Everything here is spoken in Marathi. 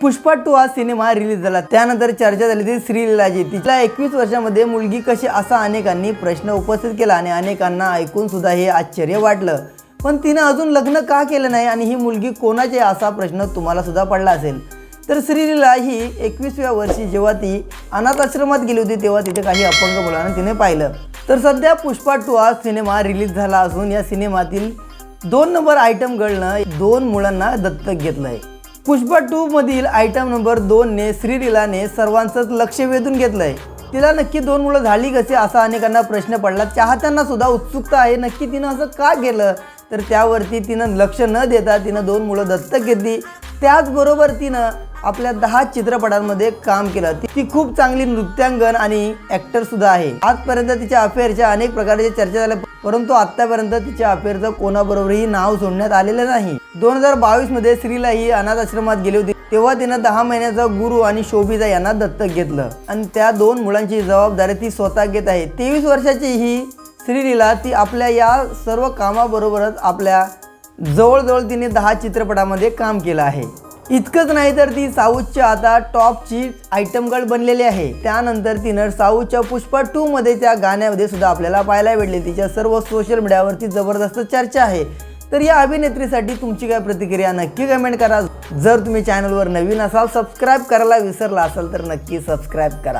पुष्पा टू हा सिनेमा रिलीज झाला. त्यानंतर चर्चा झाली ती श्रीलीलाची. तिच्या एकवीस वर्षामध्ये मुलगी कशी असा अनेकांनी प्रश्न उपस्थित केला आणि अनेकांना ऐकून सुद्धा हे आश्चर्य वाटलं. पण तिनं अजून लग्न का केलं नाही आणि ही मुलगी कोणाची असा प्रश्न तुम्हाला सुद्धा पडला असेल. तर श्रीलीला ही एकवीसव्या वर्षी जेव्हा ती अनाथ आश्रमात गेली होती तेव्हा तिथे काही अपंग मुलांना तिने पाहिलं. तर सध्या पुष्पा टू हा सिनेमा रिलीज झाला असून या सिनेमातील दोन नंबर आयटम गळणं दोन मुलांना दत्तक घेतलं आहे पुष्पा टू मधील आयटम नंबर दोनने श्रीलीलाने सर्वांचंच लक्ष वेधून घेतलंय. तिला नक्की दोन मुलं झाली कसे असा अनेकांना प्रश्न पडला. चाहत्यांना सुद्धा उत्सुकता आहे नक्की तिनं असं का केलं? तर त्यावरती तिनं लक्ष न देता तिनं दोन मुलं दत्तक घेतली. त्याचबरोबर तिनं आपल्या दहा चित्रपटांमध्ये काम केलं. ती- ती खूप चांगली नृत्यांगण आणि ऍक्टर सुद्धा आहे. आजपर्यंत तिच्या अफेअरच्या अनेक प्रकारच्या चर्चा झाल्या. परंतु आत्तापर्यंत तिच्या अफेअरचं कोणाबरोबरही नाव सोडण्यात आलेलं नाही. दोन हजार बावीसमध्ये श्रीला ही अनाथ आश्रमात गेली होती. तेव्हा तिनं दहा महिन्याचा गुरु आणि शोभिता यांना दत्तक घेतलं. आणि त्या दोन मुलांची जबाबदारी ती स्वतः घेत आहे. तेवीस वर्षाची ही श्रीलीला ती आपल्या या सर्व कामाबरोबरच आपल्या जवळजवळ तिने दहा चित्रपटामध्ये काम केलं आहे. इतकंच नाही तर ती साऊथच्या आता टॉपची आयटम गर्ल बनलेली आहे. त्यानंतर तिनं साऊथच्या पुष्पा टू मध्ये त्या गाण्यामध्ये सुद्धा आपल्याला पाहायला भेटले. तिच्या सर्व सोशल मीडियावरती जबरदस्त चर्चा आहे. तर या अभिनेत्रीसाठी तुमची काय प्रतिक्रिया नक्की कमेंट करा. जर तुम्ही चॅनलवर नवीन असाल सबस्क्राईब करायला विसरला असाल तर नक्की सबस्क्राईब करा.